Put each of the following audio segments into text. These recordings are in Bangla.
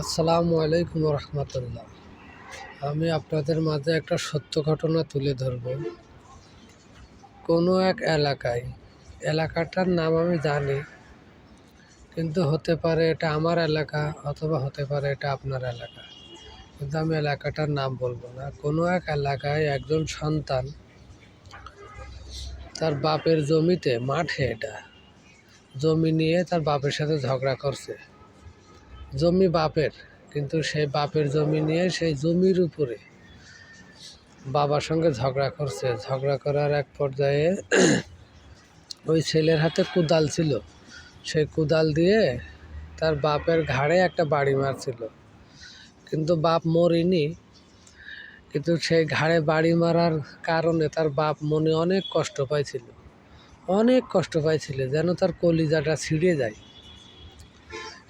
আসসালামু আলাইকুম রহমতুল্লাহ। আমি আপনাদের মাঝে একটা সত্য ঘটনা তুলে ধরব। কোনো এক এলাকায়, এলাকাটার নাম আমি জানি, কিন্তু হতে পারে এটা আমার এলাকা অথবা হতে পারে এটা আপনার এলাকা। কিন্তু আমি এলাকাটার নাম বলব না। কোনো এক এলাকায় একজন সন্তান, তার বাপের জমিতে মাঠে এটা, জমি নিয়ে তার বাপের সাথে ঝগড়া করছে। জমি বাপের, কিন্তু সেই বাপের জমি নিয়ে সেই জমির উপরে বাবার সঙ্গে ঝগড়া করছে। ঝগড়া করার এক পর্যায়ে ওই ছেলের হাতে কুদাল ছিল। সেই কুদাল দিয়ে তার বাপের ঘাড়ে একটা বাড়ি মারছিল। কিন্তু বাপ মরিনি। কিন্তু সেই ঘাড়ে বাড়ি মারার কারণে তার বাপ মনে অনেক কষ্ট পাইছিল। অনেক কষ্ট পাইছিল যেন তার কলিজাটা ছিঁড়ে যায়।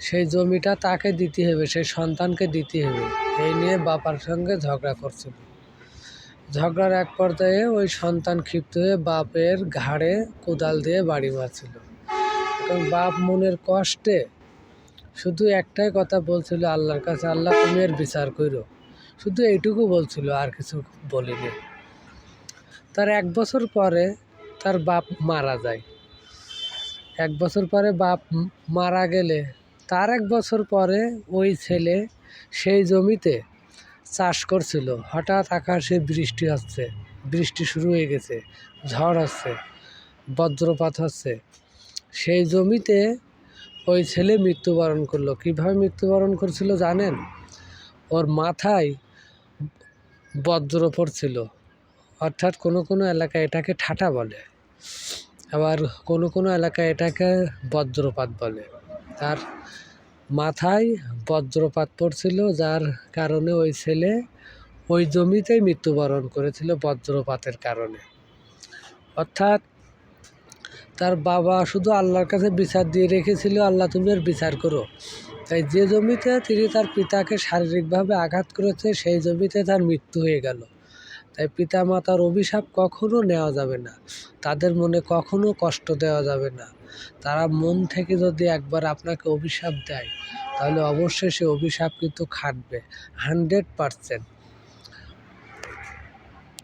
সেই জমিটা তাকে দিতে হবে, সেই সন্তানকে দিতে হবে। এই নিয়ে বাবার সঙ্গে ঝগড়া করছিল। ঝগড়ার এক পর্যায়ে ওই সন্তান ক্ষিপ্ত হয়ে বাপের ঘাড়ে কোদাল দিয়ে বাড়ি মারছিল। এবং বাপ মনের কষ্টে শুধু একটাই কথা বলছিল, আল্লাহর কাছে আল্লাহ তুমি এর বিচার করো শুধু এইটুকু বলছিল, আর কিছু বলিনি। তার এক বছর পরে তার বাপ মারা যায়। এক বছর পরে বাপ মারা গেলে তার এক বছর পরে ওই ছেলে সেই জমিতে চাষ করছিল। হঠাৎ আকাশে বৃষ্টি হচ্ছে বৃষ্টি শুরু হয়ে গেছে। ঝড় হচ্ছে বজ্রপাত হচ্ছে। সেই জমিতে ওই ছেলে মৃত্যুবরণ করল। কীভাবে মৃত্যুবরণ করছিল জানেন? ওর মাথায় বজ্র পড়ছিল। অর্থাৎ কোনো কোনো এলাকায় এটাকে ঠাটা বলে। আবার কোনো কোনো এলাকায় এটাকে বজ্রপাত বলে। তার মাথায় বজ্রপাত পড়ছিল, যার কারণে ওই ছেলে ওই জমিতেই মৃত্যুবরণ করেছিল বজ্রপাতের কারণে। অর্থাৎ তার বাবা শুধু আল্লাহর কাছে বিচার দিয়ে রেখেছিল, আল্লাহ তুমি বিচার করো। তাই যে জমিতে তিনি তার পিতাকে শারীরিকভাবে আঘাত করেছে, সেই জমিতে তার মৃত্যু হয়ে গেল। তাই পিতা মাতার অভিশাপ কখনো নেওয়া যাবে না। তাদের মনে কখনো কষ্ট দেওয়া যাবে না। তারা মন থেকে যদি একবার আপনাকে অভিশাপ দেয়, তাহলে অবশ্যই সে অভিশাপ কিন্তু খাটবে। Hundred percent.